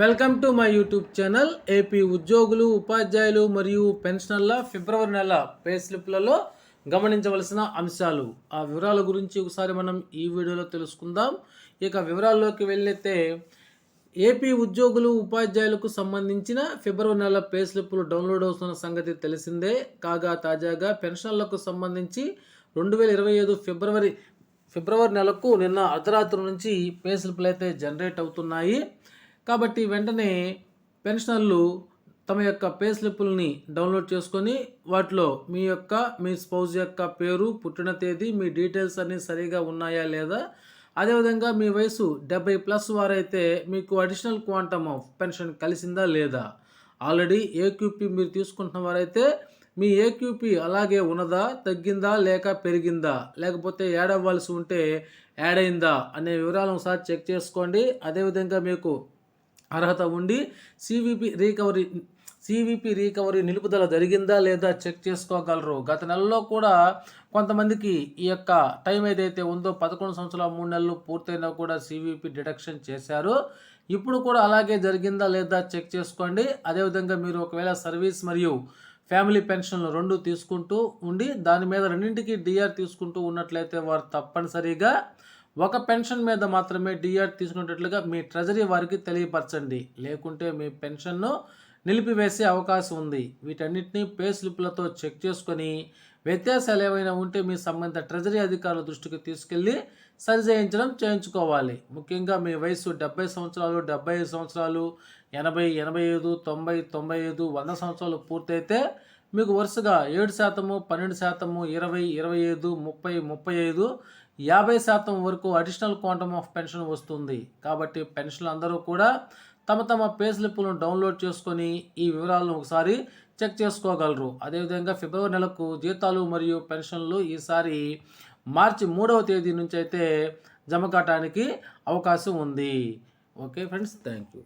Welcome to my YouTube channel AP ఉద్యోగులు ఉపాధ్యాయులు మరియు పెన్షనర్ల ఫిబ్రవరి నెల పే స్లిప్లలో గమనించవలసిన అంశాలు. ఆ వివరాల గురించి ఒకసారి మనం ఈ వీడియోలో తెలుసుకుందాం. ఇక వివరాల్లోకి వెళ్ళైతే ఏపీ ఉద్యోగులు ఉపాధ్యాయులకు సంబంధించిన ఫిబ్రవరి నెల పే స్లిప్పులు డౌన్లోడ్ అవుతున్న సంగతి తెలిసిందే. కాగా తాజాగా పెన్షన్లకు సంబంధించి రెండు వేల ఇరవై ఐదు ఫిబ్రవరి ఫిబ్రవరి నెలకు నిన్న అర్ధరాత్రి నుంచి పే స్లిప్లు అయితే జనరేట్ అవుతున్నాయి. కాబట్టి వెంటనే పెన్షనర్లు తమ యొక్క పే స్లిప్పుల్ని డౌన్లోడ్ చేసుకొని వాటిలో మీ యొక్క మీ స్పౌజ్ యొక్క పేరు పుట్టిన తేదీ మీ డీటెయిల్స్ అన్నీ సరిగా ఉన్నాయా లేదా? అదేవిధంగా మీ వయసు డెబ్బై ప్లస్ వారైతే మీకు అడిషనల్ క్వాంటమ్ ఆఫ్ పెన్షన్ కలిసిందా లేదా? ఆల్రెడీ ఏక్యూపీ మీరు తీసుకుంటున్న వారైతే మీ ఏక్యూపీ అలాగే ఉన్నదా తగ్గిందా లేక పెరిగిందా? లేకపోతే యాడ్ అవ్వాల్సి ఉంటే యాడ్ అయిందా అనే వివరాలను ఒకసారి చెక్ చేసుకోండి. అదేవిధంగా మీకు అర్హత ఉండి సివిపి రీకవరీ సివిపి రీకవరీ నిలుపుదల జరిగిందా లేదా చెక్ చేసుకోగలరు? గత నెలలో కూడా కొంతమందికి ఈ యొక్క టైం ఏదైతే ఉందో పదకొండు సంవత్సరాల మూడు నెలలు పూర్తయినా కూడా సివిపి డిడక్షన్ చేశారు. ఇప్పుడు కూడా అలాగే జరిగిందా లేదా చెక్ చేసుకోండి. అదేవిధంగా మీరు ఒకవేళ సర్వీస్ మరియు ఫ్యామిలీ పెన్షన్లు రెండు తీసుకుంటూ ఉండి దాని మీద రెండింటికి డిఆర్ తీసుకుంటూ ఉన్నట్లయితే వారు తప్పనిసరిగా ఒక పెన్షన్ మీద మాత్రమే డిఆర్ తీసుకునేటట్లుగా మీ ట్రెజరీ వారికి తెలియపరచండి. లేకుంటే మీ పెన్షన్ను నిలిపివేసే అవకాశం ఉంది. వీటన్నిటిని పే స్లిప్లతో చెక్ చేసుకొని వ్యత్యాసాలు ఏమైనా ఉంటే మీ సంబంధిత ట్రెజరీ అధికారుల దృష్టికి తీసుకెళ్ళి సరిచేయించడం చేయించుకోవాలి. ముఖ్యంగా మీ వయసు డెబ్బై సంవత్సరాలు డెబ్బై ఐదు సంవత్సరాలు ఎనభై ఎనభై ఐదు తొంభై తొంభై ఐదు వంద సంవత్సరాలు పూర్తయితే మీకు వరుసగా ఏడు శాతము పన్నెండు శాతము ఇరవై ఇరవై ఐదు ముప్పై ముప్పై ఐదు యాభై శాతం వరకు అడిషనల్ క్వాంటమ్ ఆఫ్ పెన్షన్ వస్తుంది. కాబట్టి పెన్షన్లు అందరూ కూడా తమ తమ పే స్లిప్పులను డౌన్లోడ్ చేసుకొని ఈ వివరాలను ఒకసారి చెక్ చేసుకోగలరు. అదేవిధంగా ఫిబ్రవరి నెలకు జీతాలు మరియు పెన్షన్లు ఈసారి మార్చి మూడవ తేదీ నుంచి అయితే జమ కావడానికి అవకాశం ఉంది. Okay friends thank you